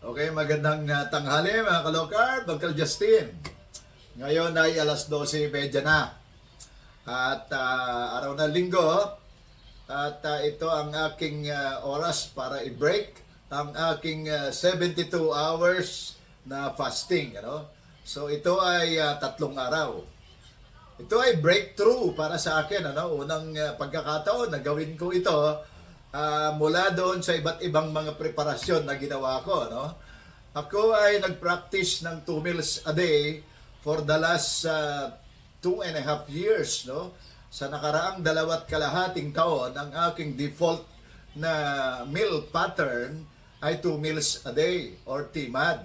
Okay, magandang uh, tanghali mga kalokar, Dr. Justin. Ngayon ay alas 12.30 na. At ah, araw na linggo, at ah, ito ang aking ah, oras para i-break ang aking ah, 72 hours na fasting. Ano? So ito ay ah, tatlong araw. Ito ay breakthrough para sa akin. Ano? Unang uh, pagkakataon na gawin ko ito ah, mula doon sa iba't ibang mga preparasyon na ginawa ko. No? Ako ay nag-practice ng 2 meals a day for the last ah, two and a half years. No? Sa nakaraang dalawat kalahating taon, ang aking default na meal pattern ay 2 meals a day or TMAD.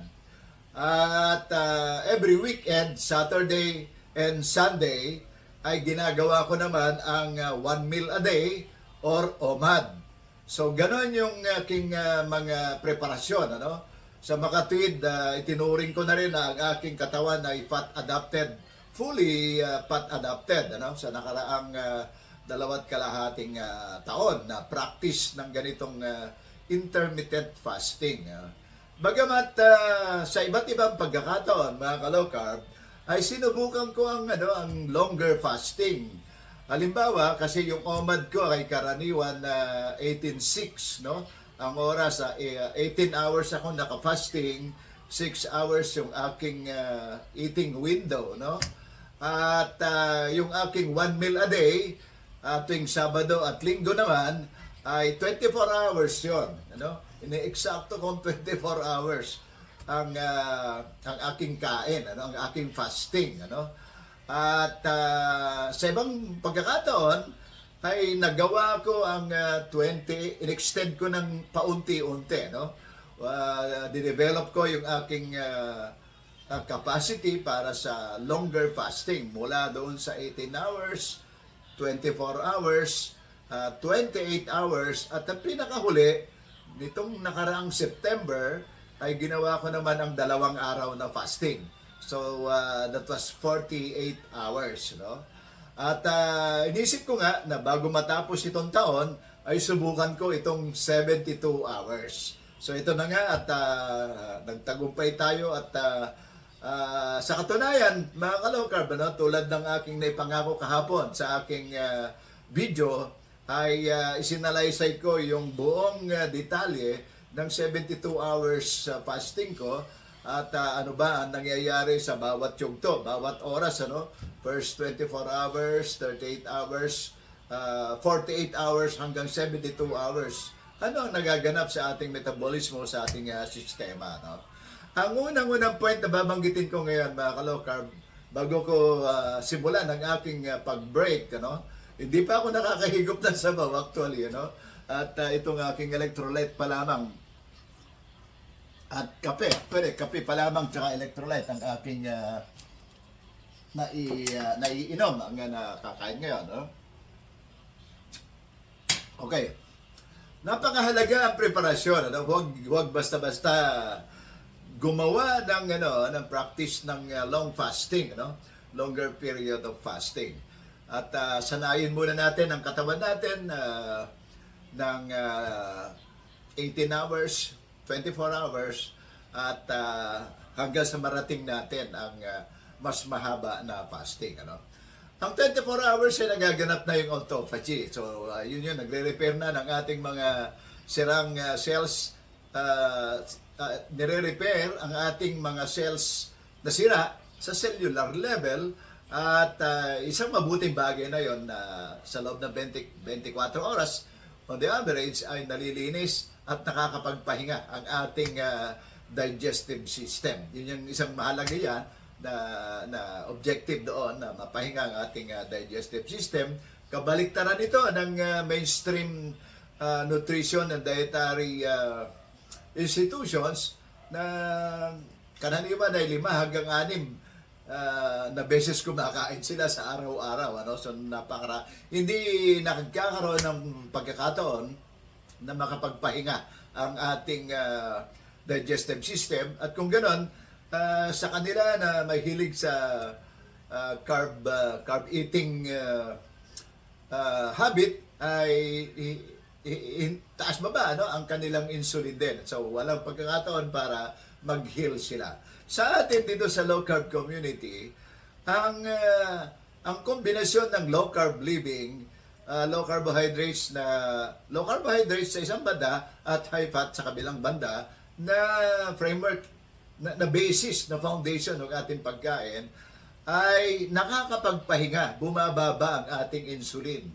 At ah, every weekend, Saturday and Sunday, ay ginagawa ko naman ang ah, one meal a day or OMAD. So, ganon yung aking ah, mga preparasyon. Ano? Sa makatwid, ah, itinuring ko na rin na ang aking katawan ay fat adapted, fully ah, fat adapted ano? sa nakaraang ah, dalawat kalahating ah, taon na practice ng ganitong ah, intermittent fasting. Bagamat ah, sa iba't ibang pagkakataon, mga ka-low carb, ay sinubukan ko ang ano ang longer fasting. Halimbawa, kasi yung OMAD ko ay karaniwan na 18.6, no? Ang oras, ah, eh, 18 hours ako naka-fasting, 6 hours yung aking ah, eating window, no? At ah, yung aking one meal a day, ah, tuwing Sabado at Linggo naman, ay 24 hours yon ano? Ine-eksakto kong 24 hours ang ah, ang aking kain, ano, ang aking fasting, ano. At ah, sa ibang pagkakataon ay nagawa ko ang ah, 20, in-extend ko ng paunti-unti, no. Uh, dinevelop ko yung aking ah, ah, capacity para sa longer fasting mula doon sa 18 hours, 24 hours, ah, 28 hours at ang pinakahuli nitong nakaraang September ay ginawa ko naman ang dalawang araw na fasting. So uh, that was 48 hours, no? At uh, inisip ko nga na bago matapos itong taon ay subukan ko itong 72 hours. So ito na nga at uh, nagtagumpay tayo at uh, uh, sa katunayan, mga ka-low carb, ano, tulad ng aking naipangako kahapon sa aking uh, video, ay uh, isinalaysay ko yung buong uh, detalye ng 72 hours uh, fasting ko at uh, ano ba ang nangyayari sa bawat yugto, bawat oras ano, first 24 hours, 38 hours, uh, 48 hours hanggang 72 hours. Ano ang nagaganap sa ating metabolismo sa ating uh, sistema, no? Ang unang-unang point na babanggitin ko ngayon, mga ka-low carb, bago ko uh, simulan ang aking uh, pag-break, ano? Hindi pa ako nakakahigop ng sabaw actually, ano? At uh, itong aking electrolyte pa lamang at kape, pwede, kape pa lamang tsaka electrolyte ang aking uh, nai, uh, naiinom ang uh, nakakain ngayon. No? Okay. Napakahalaga ang preparasyon. Ano? Huwag, huwag basta-basta gumawa ng, ano, ng practice ng uh, long fasting. Ano? Longer period of fasting. At uh, sanayin muna natin ang katawan natin uh, ng uh, 18 hours, 24 hours at uh, hanggang sa marating natin ang uh, mas mahaba na fasting ano? Ang 24 hours ay nagaganap na yung autophagy. So uh, yun yun nagre-repair na ng ating mga sirang uh, cells uh, uh, nire-repair ang ating mga cells na sira sa cellular level at uh, isang mabuting bagay na yon na sa loob ng 20, 24 oras on the average ay nalilinis at nakakapagpahinga ang ating uh, digestive system. Yun yung isang mahalaga yan na, na objective doon na mapahinga ang ating uh, digestive system. Kabaliktaran ito ng uh, mainstream uh, nutrition and dietary uh, institutions na kananiman ay lima hanggang anim uh, na beses kumakain sila sa araw-araw. Ano? So, napakara... Hindi nagkakaroon ng pagkakataon na makapagpahinga ang ating uh, digestive system. At kung ganon, uh, sa kanila na may hilig sa uh, carb, uh, carb eating uh, uh, habit, ay i- i- i- taas baba ano ang kanilang insulin din. So walang pagkakataon para mag-heal sila. Sa atin dito sa low carb community, ang ah, ang kombinasyon ng low carb living, ah, low carbohydrates na low carbohydrates sa isang banda at high fat sa kabilang banda na framework na, na basis, na foundation ng ating pagkain ay nakakapagpahinga, bumababa ang ating insulin.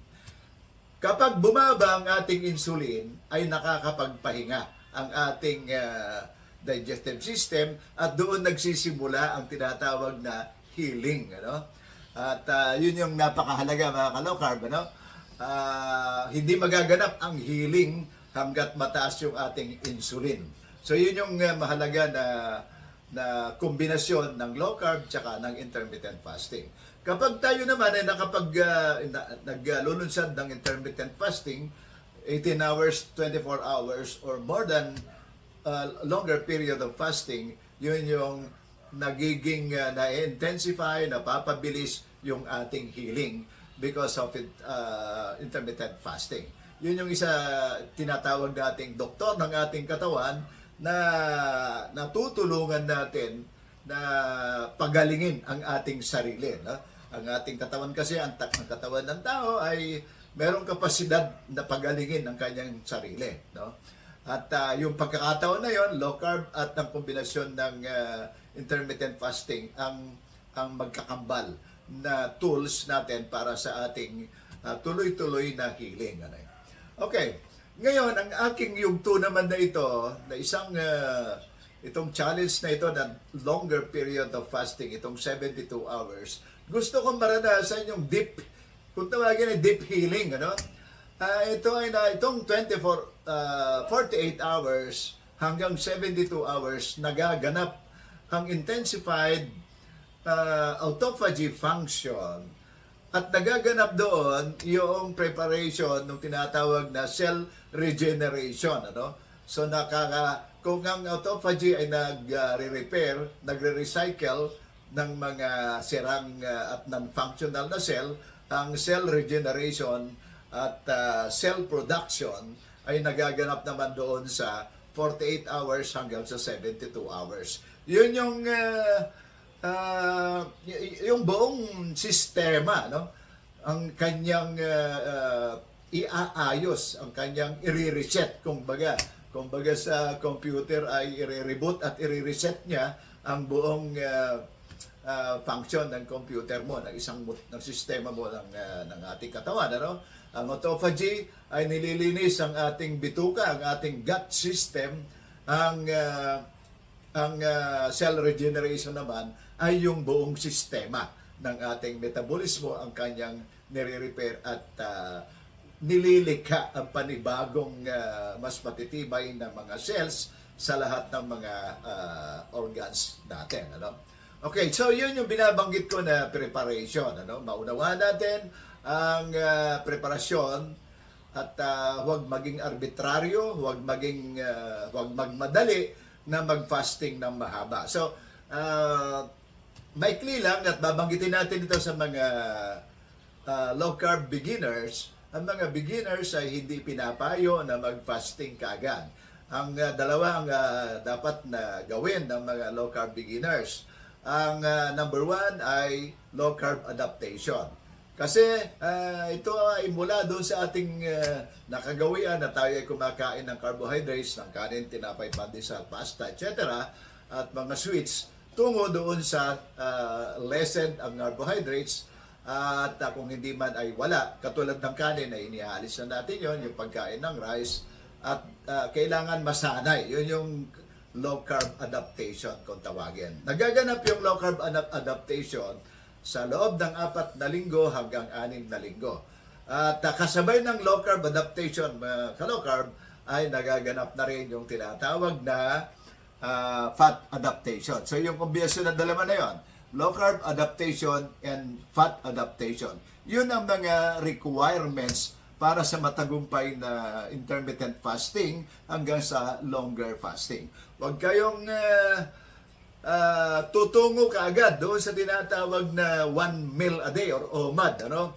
Kapag bumaba ang ating insulin, ay nakakapagpahinga ang ating ah, digestive system at doon nagsisimula ang tinatawag na healing. Ano? At ah, yun yung napakahalaga mga ka-low-carb. Ano? Ah, hindi magaganap ang healing hanggat mataas yung ating insulin. So yun yung ah, mahalaga na na kombinasyon ng low carb tsaka ng intermittent fasting. Kapag tayo naman ay nakapag uh, na, naglulunsad ng intermittent fasting, 18 hours, 24 hours, or more than uh, longer period of fasting, yun yung nagiging uh, na-intensify, napapabilis yung ating healing because of it, uh, intermittent fasting. Yun yung isa tinatawag nating doktor ng ating katawan na natutulungan natin na pagalingin ang ating sarili. No? Ang ating katawan kasi, ang, ta- ang katawan ng tao ay merong kapasidad na pagalingin ang kanyang sarili. No? At ah, yung pagkakataon na yon, low carb at ang kombinasyon ng ah, intermittent fasting ang ang magkakambal na tools natin para sa ating ah, tuloy-tuloy na healing. Ano? Okay. Ngayon, ang aking yugto naman na ito, na isang ah, itong challenge na ito na longer period of fasting, itong 72 hours, gusto kong maranasan yung deep, kung tawagin ay deep healing, ano? Ah, ito ay na itong 24 ah, 48 hours hanggang 72 hours nagaganap ang intensified ah, autophagy function. At nagaganap doon yung preparation ng tinatawag na cell regeneration ano? So nakaka kung ang autophagy ay nagre-repair nagre-recycle ng mga sirang ah, at non-functional na cell ang cell regeneration at ah, cell production ay nagaganap naman doon sa 48 hours hanggang sa 72 hours. Yun yung ah, y- yung buong sistema, no? Ang kanyang ah, ah, iaayos, ang kanyang i-reset, kumbaga. Kumbaga sa computer ay i-reboot at i-reset niya ang buong ah, ah, function ng computer mo, ng isang ng sistema mo ng, ah, ng ating katawan. Ano? Ang autophagy ay nililinis ang ating bituka, ang ating gut system, ang ah, ang ah, cell regeneration naman ay yung buong sistema ng ating metabolismo, ang kanyang nire-repair at ah, nililikha ang panibagong ah, mas matitibay na mga cells sa lahat ng mga ah, organs natin. Ano? Okay, so yun yung binabanggit ko na preparation. Ano? Maunawaan natin ang ah, preparasyon at ah, huwag maging arbitraryo, huwag maging ah, huwag magmadali na mag-fasting ng mahaba. So, uh, maikli lang at babanggitin natin ito sa mga ah, low carb beginners. Ang mga beginners ay hindi pinapayo na mag-fasting kaagad. Ang ah, dalawa ang ah, dapat na gawin ng mga low carb beginners. Ang ah, number one ay low carb adaptation. Kasi ah, ito ay mula doon sa ating ah, nakagawian na tayo ay kumakain ng carbohydrates, ng kanin, tinapay, pandesal, pasta, etc. at mga sweets tungo doon sa ah, lessened ang carbohydrates at ah, kung hindi man ay wala, katulad ng kanin ay inihalis na natin yon yung pagkain ng rice at ah, kailangan masanay. Yun yung low carb adaptation kung tawagin. Nagaganap yung low carb adap- adaptation sa loob ng apat na linggo hanggang anim na linggo. At ah, kasabay ng low carb adaptation, mga ka-low carb, ay nagaganap na rin yung tinatawag na ah, fat adaptation. So yung kombinasyon ng dalawa na yon, low carb adaptation and fat adaptation. Yun ang mga requirements para sa matagumpay na intermittent fasting hanggang sa longer fasting. Huwag kayong ah, ah, tutungo kaagad doon sa tinatawag na one meal a day or OMAD, ano?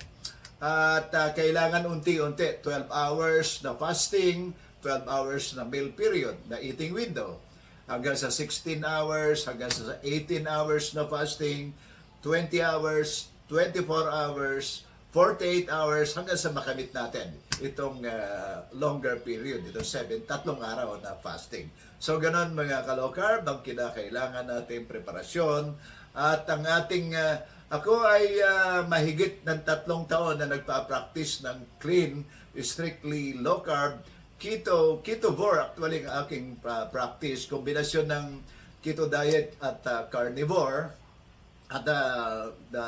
At ah, kailangan unti-unti, 12 hours na fasting, 12 hours na meal period, na eating window. Hanggang sa 16 hours, hanggang sa 18 hours na fasting, 20 hours, 24 hours, 48 hours, hanggang sa makamit natin itong ah, longer period, itong 7, tatlong araw na fasting. So ganon mga kalokarb, ang kinakailangan natin preparasyon at ang ating ah, ako ay ah, mahigit ng tatlong taon na nagpa-practice ng clean, strictly low carb, keto, ketovore actually ang aking ah, practice, kombinasyon ng keto diet at ah, carnivore at ah, the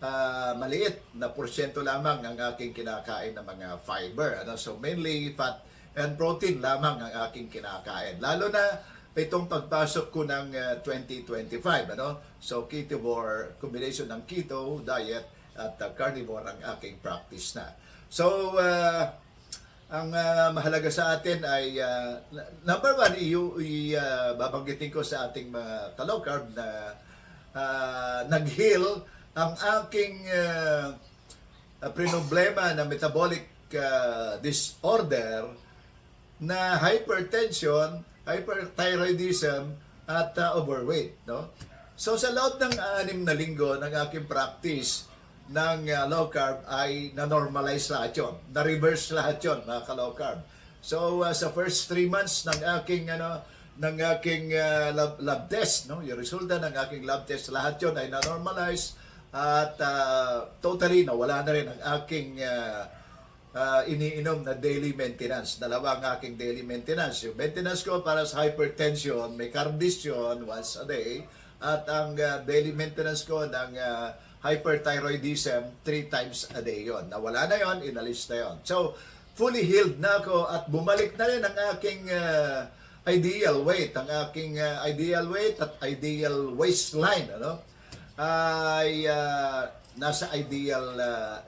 ah, maliit na porsyento lamang ang aking kinakain ng mga fiber. Ano? So mainly fat and protein lamang ang aking kinakain. Lalo na itong pagpasok ko ng ah, 2025. Ano? So ketovore, combination ng keto diet at ah, carnivore ang aking practice na. So, ah, ang ah, mahalaga sa atin ay n- number one, i- i- ah, babanggitin ko sa ating mga ka-low carb na ah, nag-heal ang aking uh, problema na metabolic ah, disorder na hypertension, hyperthyroidism at ah, overweight, no? So sa loob ng anim na linggo ng aking practice ng ah, low carb ay na-normalize lahat yun. Na-reverse lahat yun, mga ka-low carb. So ah, sa first three months ng aking ano ng aking ah, lab, lab test, no? Yung resulta ng aking lab test, lahat yun ay na-normalize at ah, totally nawala na rin ang aking ah, ah, iniinom na daily maintenance. Dalawa ang aking daily maintenance. Yung maintenance ko para sa hypertension, may cardistion once a day. At ang ah, daily maintenance ko ng ah, hyperthyroidism, three times a day yon. Nawala na yon, inalis na yon. So, fully healed na ako at bumalik na rin ang aking ah, ideal weight, ang aking ah, ideal weight at ideal waistline, ano? Ay ah, nasa ideal ah,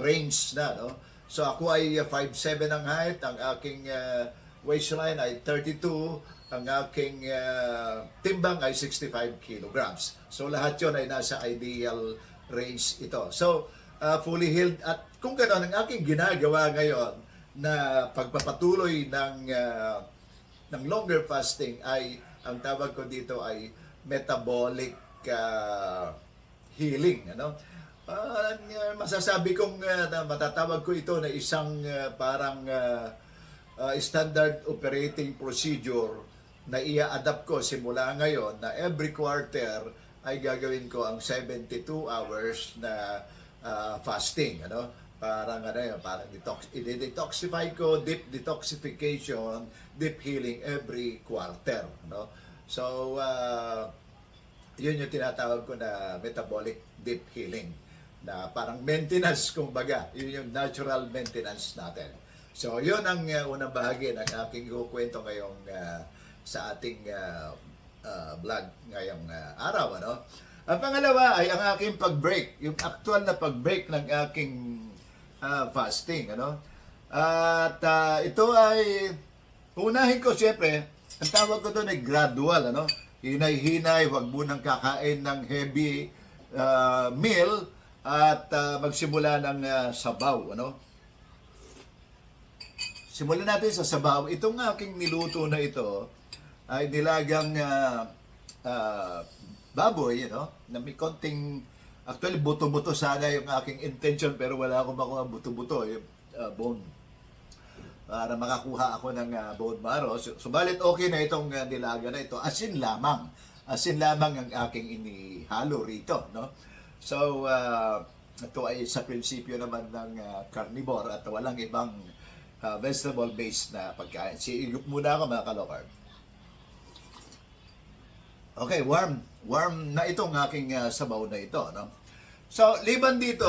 range na, no? So ako ay ah, 5'7 ang height, ang aking ah, waistline ay 32, ang aking ah, timbang ay 65 kilograms. So lahat yon ay nasa ideal range ito. So ah, fully healed at kung gano'n, ang aking ginagawa ngayon na pagpapatuloy ng ah, ng longer fasting ay ang tawag ko dito ay metabolic ah, healing ano ang, masasabi kong na matatawag ko ito na isang ah, parang ah, ah, standard operating procedure na ia-adapt ko simula ngayon na every quarter ay gagawin ko ang 72 hours na ah, fasting ano parang ano yun, parang detox, i-detoxify ko, deep detoxification, deep healing every quarter, no? So, uh, yun yung tinatawag ko na metabolic deep healing na parang maintenance kumbaga. Yun yung natural maintenance natin. So yun ang uh, unang bahagi ng aking kukwento ngayong uh, sa ating uh, uh, vlog ngayong uh, araw ano? Ang pangalawa ay ang aking pag-break yung actual na pag-break ng aking uh, fasting ano? At uh, ito ay unahin ko siyempre ang tawag ko doon ay gradual ano hinay-hinay wag munang kakain ng heavy uh, meal at uh, magsimula ng uh, sabaw, ano? Simulan natin sa sabaw. Itong aking niluto na ito ay nilagang uh, uh, baboy, you know, na may konting actually buto-buto sana yung aking intention pero wala akong makuha buto-buto, yung uh, bone para makakuha ako ng uh, bone marrow. So, subalit okay na itong uh, nilaga na ito. Asin lamang. Asin lamang ang aking inihalo rito, no? So, uh, ito ay sa prinsipyo naman ng uh, carnivore at walang ibang uh, vegetable-based na pagkain. Siigup muna ako mga kalokarb. Okay, warm. Warm na itong aking uh, sabaw na ito. No? So, liban dito,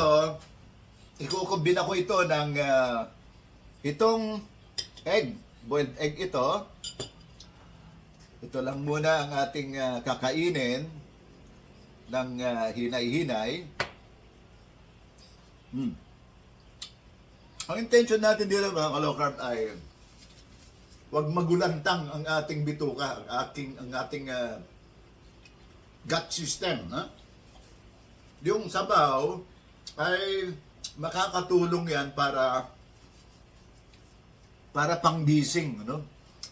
ikukumbina ko ito ng uh, itong egg. Boiled egg ito. Ito lang muna ang ating uh, kakainin ng uh, hinay-hinay. Hmm. Ang intention natin dito mga kalokarb ay wag magulantang ang ating bituka, ang ating ang ating uh, gut system, ha? Yung sabaw ay makakatulong yan para para panggising, no?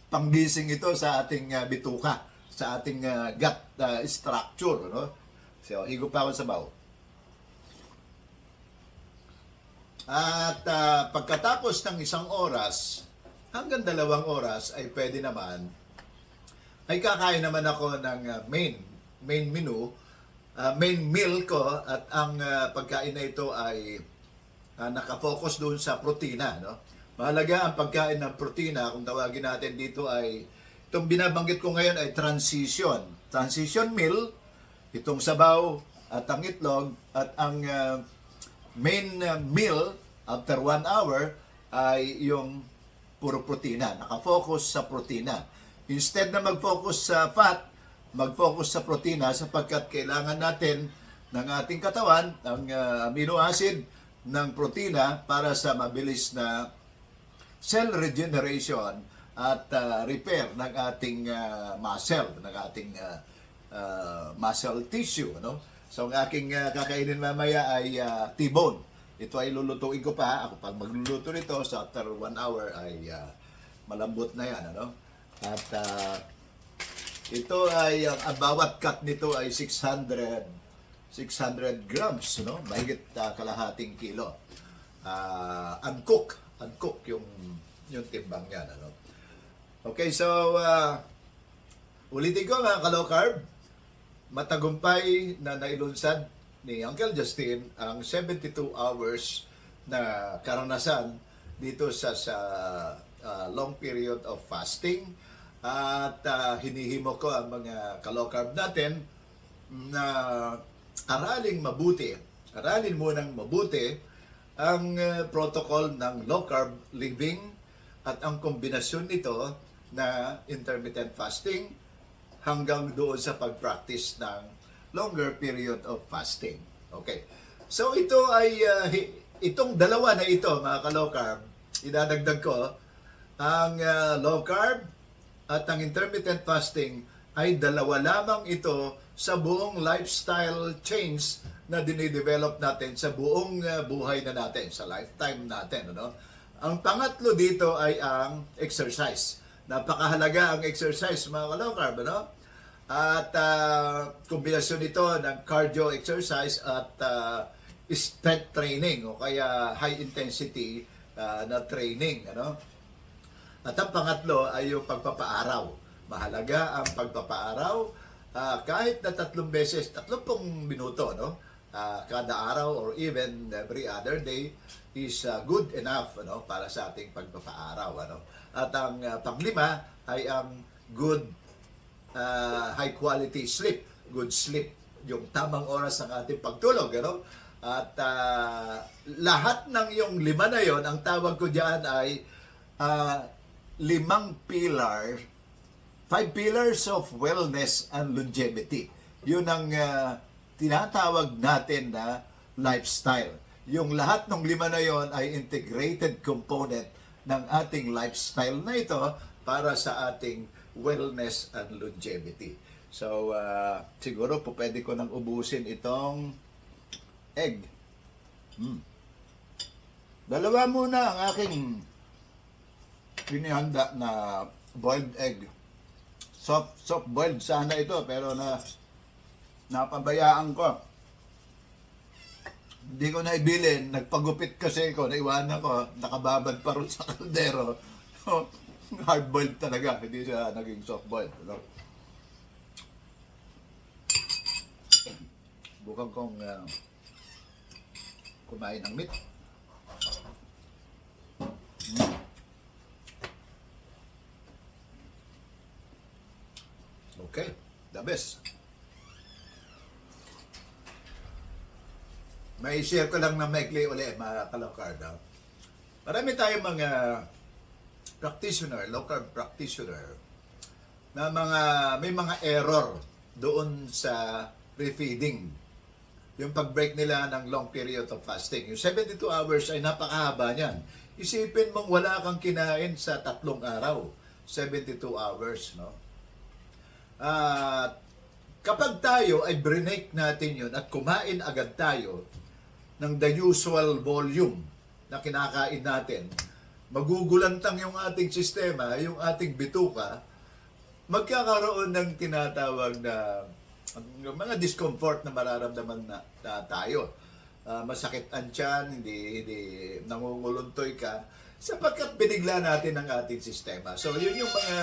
Panggising ito sa ating ah, bituka, sa ating ah, gut ah, structure, no? So, higo pa ako sa baw. At ah, pagkatapos ng isang oras, hanggang dalawang oras ay pwede naman, ay kakain naman ako ng ah, main, main menu, ah, main meal ko at ang ah, pagkain na ito ay ah, nakafocus doon sa protina. No? Mahalaga ang pagkain ng protina, kung tawagin natin dito ay, itong binabanggit ko ngayon ay transition. Transition meal, itong sabaw at ang itlog at ang ah, main uh, meal after one hour ay yung puro protina. Nakafocus sa protina. Instead na mag-focus sa fat, mag-focus sa protina sapagkat kailangan natin ng ating katawan ang uh, amino acid ng protina para sa mabilis na cell regeneration at uh, repair ng ating uh, muscle, ng ating uh, uh, muscle tissue. Ano? So ang aking uh, kakainin mamaya ay uh, T-bone. Ito ay lulutuin ko pa. Ako pag magluluto nito, so after one hour ay uh, malambot na yan. Ano? At uh, ito ay, uh, ang bawat cut nito ay 600 600 grams, no? Mahigit uh, kalahating kilo. Uh, uncook, uncook yung yung timbang yan, ano? Okay, so uh, ulitin ko mga ka-low carb, matagumpay na nailunsad ni Uncle Justin ang 72 hours na karanasan dito sa sa uh, long period of fasting. At uh, hinihimo ko ang mga ka-low carb natin na araling mabuti, aralin mo ng mabuti ang uh, protocol ng low carb living at ang kombinasyon nito na intermittent fasting hanggang doon sa pag-practice ng longer period of fasting. Okay. So ito ay uh, itong dalawa na ito mga ka-low carb, idadagdag ko ang uh, low carb at ang intermittent fasting ay dalawa lamang ito sa buong lifestyle change na dinidevelop natin sa buong uh, buhay na natin, sa lifetime natin. Ano? Ang pangatlo dito ay ang exercise. Napakahalaga ang exercise mga ka-low carb. Ano? At uh, kombinasyon nito ng cardio exercise at uh, strength training o kaya high intensity uh, na training. Ano? At ang pangatlo ay yung pagpapaaraw. Mahalaga ang pagpapaaraw ah, kahit na tatlong beses, tatlong minuto, no? Ah, kada araw or even every other day is ah, good enough ano para sa ating pagpapaaraw ano. At ang ah, panglima ay ang good ah, high quality sleep, good sleep, yung tamang oras ng ating pagtulog, ano? At ah, lahat ng yung lima na yon, ang tawag ko diyan ay ah, limang pillar, five pillars of wellness and longevity. Yun ang ah, tinatawag natin na lifestyle. Yung lahat ng lima na yon ay integrated component ng ating lifestyle na ito para sa ating wellness and longevity. So, ah, siguro po pwede ko nang ubusin itong egg. Hmm. Dalawa muna ang aking pinihanda na boiled egg. Soft, soft boiled sana ito pero na napabayaan ko. Hindi ko na ibilin. Nagpagupit kasi ko. Naiwanan ko. Nakababad pa rin sa kaldero. Hard boiled talaga. Hindi siya naging soft boiled. Ano? Bukan kong uh, kumain ng meat. Mm. Okay, the best. May share ko lang na maikli uli, mga kalokard. ah. Marami tayong mga practitioner, local practitioner, na mga may mga error doon sa refeeding. Yung pag-break nila ng long period of fasting. Yung 72 hours ay napakahaba niyan. Isipin mong wala kang kinain sa tatlong araw. 72 hours, no? At kapag tayo ay brinake natin yun at kumain agad tayo, ng the usual volume na kinakain natin, magugulantang yung ating sistema, yung ating bituka, magkakaroon ng tinatawag na mga discomfort na mararamdaman na, na tayo. Ah, masakit ang tiyan, hindi, hindi nangunguluntoy ka, sapagkat binigla natin ang ating sistema. So, yun yung mga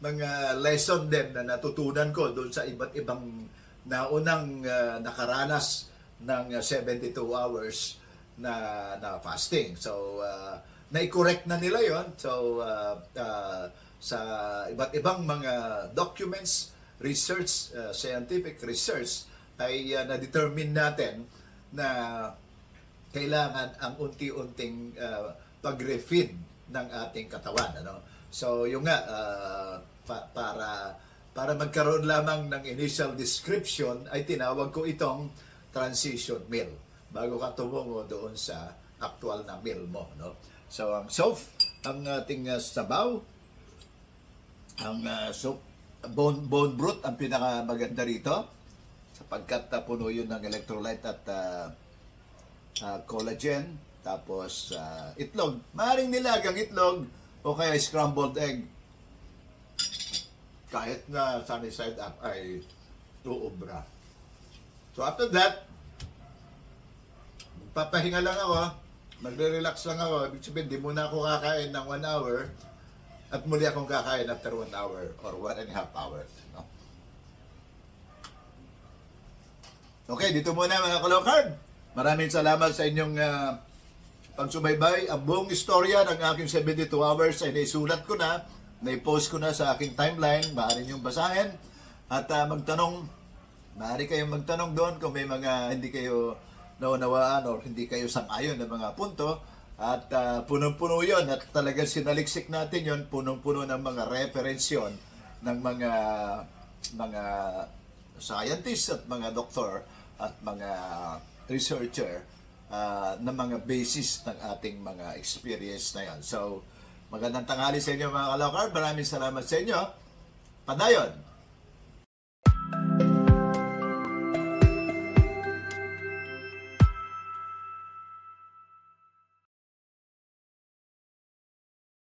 mga lesson din na natutunan ko doon sa iba't ibang naunang ah, nakaranas ng ah, 72 hours na na fasting. So, uh, na-correct na nila yon So, uh, uh, sa iba't ibang mga documents, research, uh, scientific research, ay uh, na-determine natin na kailangan ang unti-unting uh, pag-refeed ng ating katawan. Ano? So, yung nga, uh, pa- para para magkaroon lamang ng initial description, ay tinawag ko itong transition meal bago ka tumungo doon sa actual na meal mo. No? So, ang soup, ang ating uh, sabaw, ang uh, soup, bone, bone broth ang pinakamaganda rito. Sapagkat uh, puno yun ng electrolyte at uh, uh, collagen. Tapos uh, itlog. Maaaring nilagang itlog o kaya scrambled egg. Kahit na sunny side up ay uubra so after that papahinga lang ako magre-relax lang ako ibig sabihin di muna ako kakain ng one hour at muli akong kakain after one hour or one and a half hours no? Okay, dito muna mga kalokard. Maraming salamat sa inyong ah, pagsubaybay. Ang buong istorya ng aking 72 hours ay naisulat ko na, naipost ko na sa aking timeline. Maaari niyong basahin. At ah, magtanong, maaari kayong magtanong doon kung may mga hindi kayo naunawaan or hindi kayo sang-ayon ng mga punto. At ah, punong-puno yon at talagang sinaliksik natin yon punong-puno ng mga reference yon ng mga mga scientists at mga doktor at mga researcher ah, na mga basis ng ating mga experience na yan. So, magandang tanghali sa inyo mga kalokar. Maraming salamat sa inyo. Padayon!